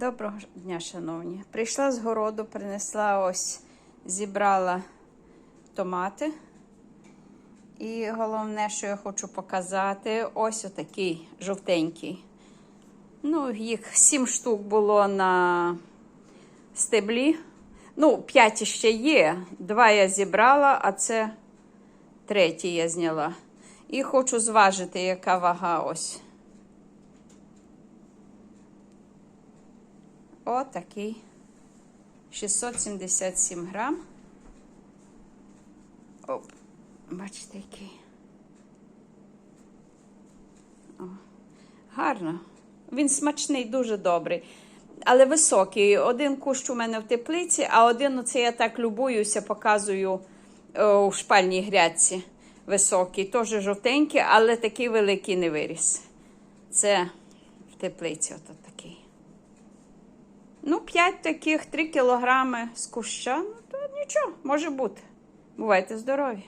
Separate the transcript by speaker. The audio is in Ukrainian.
Speaker 1: Доброго дня, шановні. Прийшла з городу, принесла ось, зібрала томати. І головне, що я хочу показати, ось отакий жовтенький. Ну, їх сім штук було на стеблі. Ну, п'ять ще є. Два я зібрала, а це третій я зняла. І хочу зважити, яка вага ось. Отакий. 677 грам. Оп, бачите, який. О, гарно. Він смачний, дуже добрий. Але високий. Один кущ у мене в теплиці, а один оце я так любуюся, показую е, у шпальній грядці. Високий, теж жовтенький, але такий великий не виріс. Це в теплиці ото такий. Ну, 5 таких, 3 кілограми з куща. Ну, то нічого, може бути. Бувайте здорові!